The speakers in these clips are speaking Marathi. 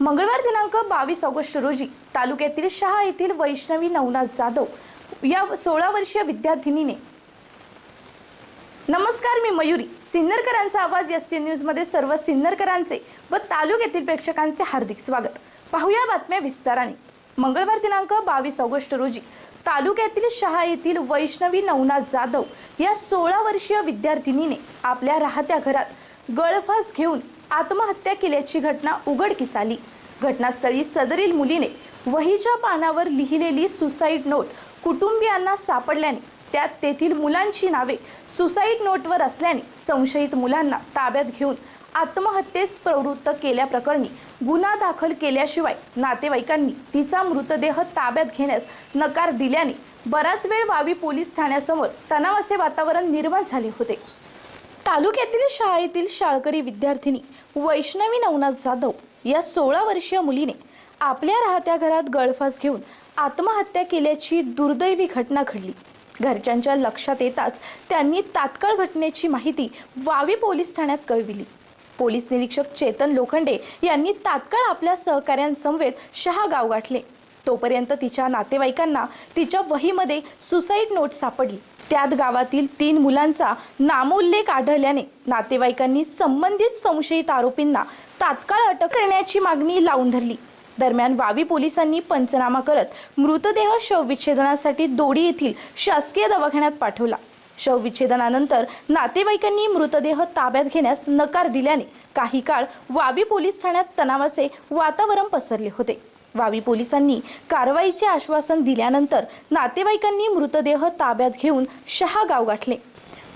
मंगळवार दिनांक बावीस ऑगस्ट रोजी तालुक्यातील शहा येथील वैष्णवी नवनाथ जाधव या सोळा वर्षीय विद्यार्थिनीने नमस्कार मी मयुरी. सिन्नरकरांचा आवाज एस सी न्यूजमध्ये सर्व सिन्नरकरांचे व तालुक्यातील प्रेक्षकांचे हार्दिक स्वागत. पाहूया बातम्या विस्ताराने. मंगळवार दिनांक बावीस ऑगस्ट रोजी तालुक्यातील शहा येथील वैष्णवी नवनाथ जाधव या सोळा वर्षीय विद्यार्थिनीने आपल्या राहत्या घरात गळफास घेऊन आत्महत्या केल्याची घटना उघडकीस आली घटनास्थळी सदरील मुलीने वहीच्या पानावर लिहिलेली सुसाईड नोट कुटुंबियांना सापडल्याने त्यात तेथील मुलांची नावे सुसाईड नोटवर असल्याने संशयित मुलांना ताब्यात घेऊन आत्महत्येस प्रवृत्त केल्याप्रकरणी गुन्हा दाखल केल्याशिवाय नातेवाईकांनी तिचा मृतदेह ताब्यात घेण्यास नकार दिल्याने बराच वेळ वावी पोलीस ठाण्यासमोर तणावाचे वातावरण निर्माण झाले होते. तालुक्यातील शाळेतील शाळकरी विद्यार्थिनी वैष्णवी नवनाथ जाधव या सोळा वर्षीय मुलीने आपल्या राहत्या घरात गळफास घेऊन आत्महत्या केल्याची दुर्दैवी घटना घडली. घरच्यांच्या लक्षात येताच त्यांनी तात्काळ घटनेची माहिती वावी पोलीस ठाण्यात कळविली. पोलीस निरीक्षक चेतन लोखंडे यांनी तात्काळ आपल्या सहकाऱ्यांसमवेत शहा गाव गाठले. तोपर्यंत तिच्या नातेवाईकांना तिच्या वहीमध्ये सुसाईड नोट सापडली. त्यात गावातील तीन मुलांचा नामोल्लेख आढळल्याने नातेवाईकांनी संबंधित संशयित आरोपींना तात्काळ अटक करण्याची मागणी लावून धरली. दरम्यान वावी पोलिसांनी पंचनामा करत मृतदेह शवविच्छेदनासाठी दोडी येथील शासकीय दवाखान्यात पाठवला. शवविच्छेदनानंतर नातेवाईकांनी मृतदेह ताब्यात घेण्यास नकार दिल्याने काही काळ वावी पोलीस ठाण्यात तणावाचे वातावरण पसरले होते. वावी पोलिसांनी कारवाईचे आश्वासन दिल्यानंतर नातेवाईकांनी मृतदेह ताब्यात घेऊन शहा गाव गाठले.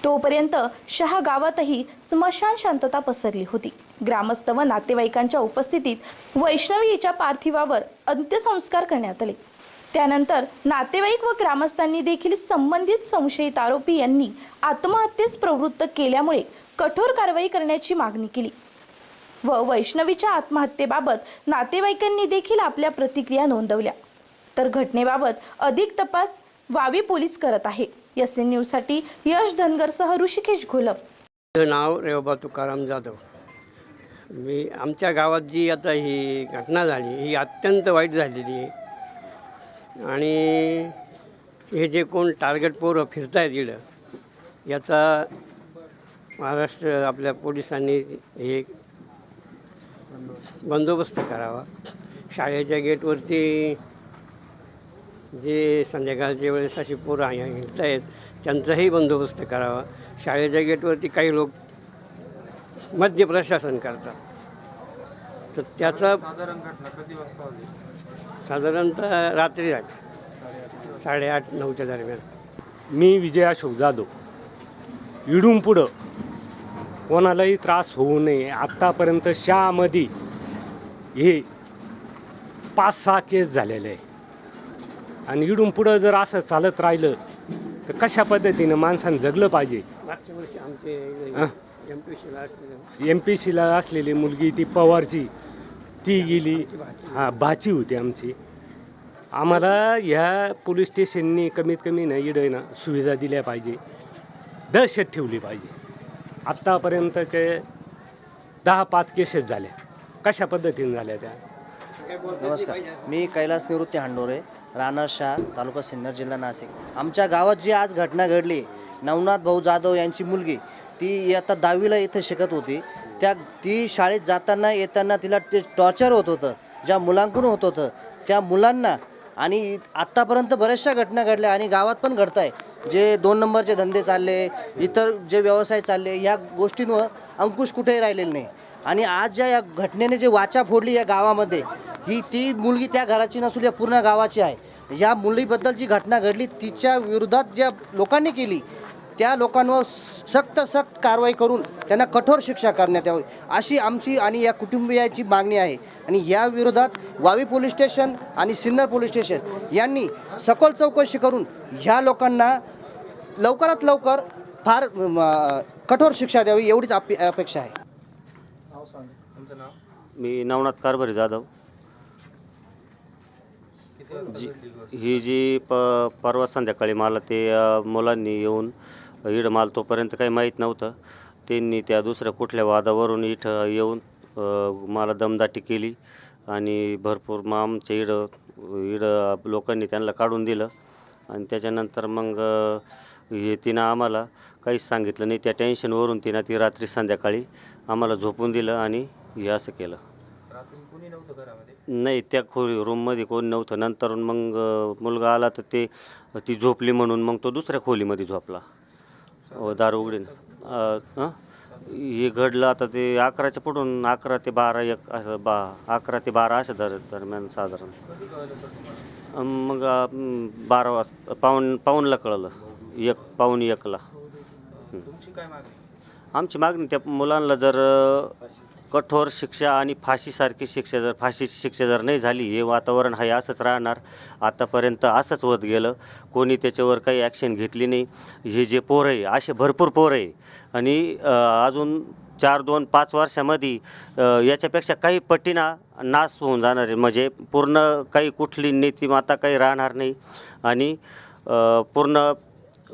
तोपर्यंत शहा गावातही स्मशान शांतता पसरली होती. ग्रामस्थ व नातेवाईकांच्या उपस्थितीत वैष्णवी हिच्या पार्थिवावर अंत्यसंस्कार करण्यात आले. त्यानंतर नातेवाईक व ग्रामस्थांनी देखील संबंधित संशयित आरोपी यांनी आत्महत्येस प्रवृत्त केल्यामुळे कठोर कारवाई करण्याची मागणी केली. व वैष्णवीच्या आत्महत्येबाबत नातेवाईकांनी देखील आपल्या प्रतिक्रिया नोंदवल्या. तर घटनेबाबत अधिक तपास वावी पोलीस करत आहे. एस एन न्यूजसाठी यश धनगरसह ऋषिकेश घोलप. माझं नाव रेवबा तुकाराम जाधव. मी आमच्या गावात जी आता ही घटना झाली ही अत्यंत वाईट झालेली आहे. आणि हे जे कोण टार्गेट पोरं फिरतायत इकडं याचा महाराष्ट्र आपल्या पोलिसांनी हे बंदोबस्त करावा. शाळेच्या गेटवरती जे संध्याकाळच्या वेळेस अशी पोरं आहे हिंडत आहेत त्यांचाही बंदोबस्त करावा. शाळेच्या गेटवरती काही लोक मद्य प्रशासन करतात. तर त्याचा साधारण घटना कधी वाजता होती साधारणतः रात्री झाली. साडेआठ नऊच्या दरम्यान. मी विजय अशोक जाधव इडून पुढं कोणालाही त्रास होऊ नये. आत्तापर्यंत शहामध्ये हे पाच सहा केस झालेले आहे. आणि इडून पुढं जर असं चालत राहिलं तर कशा पद्धतीनं माणसानं जगलं पाहिजे? मागच्या वर्षी आमचे? एम पी सीला असलेले एम पी सीला असलेली मुलगी ती पवारची ती गेली. हां भाची होती आमची. आम्हाला ह्या पोलीस स्टेशननी कमीत कमी ना इडं ना सुविधा दिल्या पाहिजे. दहशत ठेवली पाहिजे. आत्तापर्यंतचे दहा पाच केसेस झाले. कशा पद्धतीने झाल्या त्या? नमस्कार. मी कैलास निवृत्ती हांडोरे राहणार शहा तालुका सिन्नर जिल्हा नाशिक. आमच्या गावात जी आज घटना घडली नवनाथ भाऊ जाधव यांची मुलगी ती आता दहावीला इथं शिकत होती. त्या ती शाळेत जाताना येताना तिला ते टॉर्चर होत होतं. ज्या मुलांकडून होत होतं त्या मुलांना आणि आत्तापर्यंत बऱ्याचशा घटना घडल्या आणि गावात पण घडत आहे जे दोन नंबरचे धंदे चालले इतर जे व्यवसाय चालले ह्या गोष्टींवर अंकुश कुठेही राहिलेले नाही. आणि आज ज्या या घटनेने जे वाचा फोडली या गावामध्ये ही ती मुलगी त्या घराची नसून या पूर्ण गावाची आहे. या मुलीबद्दल जी घटना घडली तिच्या विरोधात ज्या लोकांनी केली त्या लोकांवर सक्त सक्त कारवाई करून त्यांना कठोर शिक्षा करण्यात यावी अशी आमची आणि या कुटुंबियाची मागणी आहे. आणि या विरोधात वावी पोलीस स्टेशन आणि सिन्नर पोलीस स्टेशन यांनी सखोल चौकशी करून ह्या लोकांना लवकरात लवकर फार कठोर शिक्षा द्यावी एवढीच अपे अपेक्षा आहे. मी नवनाथ कारभारी जाधव. जी? ही जी प परवा संध्याकाळी मला ते अ, मुलांनी येऊन इड मला तोपर्यंत काही माहीत नव्हतं. त्यांनी त्या दुसऱ्या कुठल्या वादावरून इथं येऊन अ, मला दमदाटी केली आणि भरपूर मग आमच्या इडं इडं लोकांनी त्यांना काढून दिलं. आणि त्याच्यानंतर मग अ, हे तिनं आम्हाला काहीच सांगितलं नाही. त्या टेन्शनवरून तिनं ती रात्री संध्याकाळी आम्हाला झोपून दिलं आणि हे असं केलं. कुणी नव्हतं घरामध्ये? नाही त्या खोली रूममध्ये कोण नव्हतं. नंतर मग अ, मुलगा आला तर ते ती झोपली म्हणून मग तो दुसऱ्या खोलीमध्ये झोपला. अ, दार उघडीन. अ, हं? हे घडलं आता ते अकराच्या पुढून अकरा ते बारा एक असं बा अकरा ते बारा अशा दर दरम्यान साधारण. कधी कळलं सर तुम्हाला? अन मग अं, बारा वाजता पाऊन पाऊनला कळलं. एक पाऊन एकला. तुमची काय मागणी? आमची मागणी त्या मुलांना जर अ, कठोर शिक्षा आणि फाशीसारखी शिक्षा जर फाशीची शिक्षा जर नाही झाली हे वातावरण आहे असंच राहणार. आतापर्यंत असंच होत गेलं. कोणी त्याच्यावर काही ॲक्शन घेतली नाही. हे जे पोरं आहे असे भरपूर पोरं आहे. आणि अजून चार दोन पाच वर्षामध्ये याच्यापेक्षा काही पटीना नाश होऊन जाणार आहे. म्हणजे पूर्ण काही कुठली नीतिमाता काही राहणार नाही. आणि पूर्ण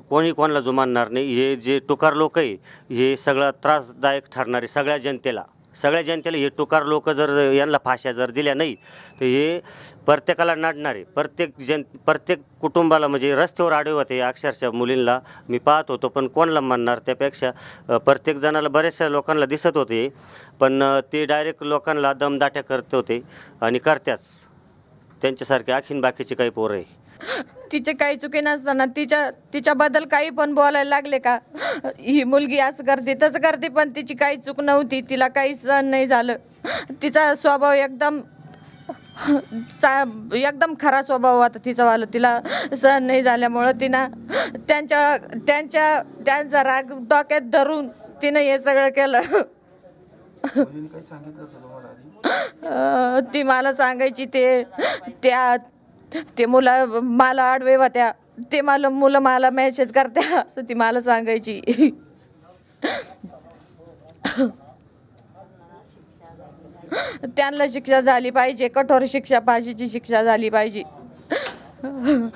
कोणी कोणाला जुमानणार नाही. हे जे टुकार लोक आहे हे सगळा त्रासदायक ठरणार आहे सगळ्या जनतेला. सगळ्या जनतेला हे टुकार लोक जर यांना फाश्या जर दिल्या नाही तर हे प्रत्येकाला नाडणारे प्रत्येक जन प्रत्येक कुटुंबाला म्हणजे रस्त्यावर आडवे होते अक्षरशः मुलींना मी पाहत होतो पण कोणाला म्हणणार त्यापेक्षा प्रत्येक जणाला बऱ्याचशा लोकांना दिसत होते पण ते डायरेक्ट लोकांना दमदाट्या करत होते आणि करत्याच. त्यांच्यासारखे आखीन बाकीचे काही पोरं आहे. तिचे काही चुकी नसताना तिच्या तिच्याबद्दल काही पण बोलायला लागले का? ही मुलगी असं करते तसं करते पण तिची काही चूक नव्हती तिला काही सहन नाही झालं. तिचा स्वभाव एकदम चा एकदम खरा स्वभाव होता तिचा वाला. तिला सहन नाही झाल्यामुळं तिनं त्यांच्या त्यांच्या त्यांचा राग डोक्यात धरून तिनं हे सगळं केलं. ती मला सांगायची ते त्या ते मुलं मला आडवे होत्या. ते मला मुलं मला मेसेज करत्या. असं ती मला सांगायची. त्यांना शिक्षा झाली पाहिजे. कठोर शिक्षा फाशीची शिक्षा झाली पाहिजे.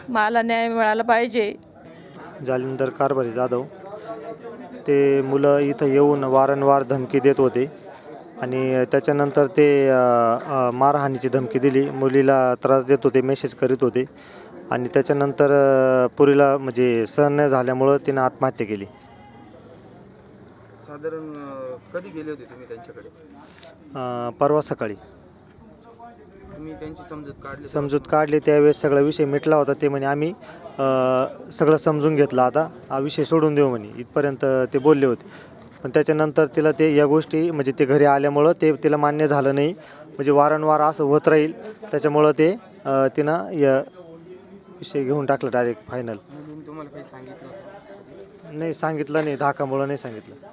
मला न्याय मिळाला पाहिजे. जालिंदर कारभारी जाधव ते मुलं इथं येऊन वारंवार धमकी देत होते. आणि त्याच्यानंतर ते मारहाणीची धमकी दिली. मुलीला त्रास देत होते मेसेज करीत होते. आणि त्याच्यानंतर पुरीला म्हणजे सहन नाही झाल्यामुळं तिनं आत्महत्या केली. साधारण कधी गेले होते तुम्ही त्यांच्याकडे? परवा सकाळी. तुम्ही त्यांची समजूत काढली? समजूत काढली. त्यावेळेस सगळा विषय मिटला होता. ते म्हणे आम्ही सगळं समजून घेतलं आता. हा विषय सोडून देऊ म्हणे. इथपर्यंत ते बोलले होते. पण त्याच्यानंतर तिला ते या गोष्टी म्हणजे ते घरी आल्यामुळं ते तिला मान्य झालं नाही. म्हणजे वारंवार असं होत राहील. त्याच्यामुळं ते तिनं या विषय घेऊन टाकलं डायरेक्ट फायनल तुम्हाला काही सांगितलं? नाही सांगितलं नाही. धाकामुळं नाही सांगितलं.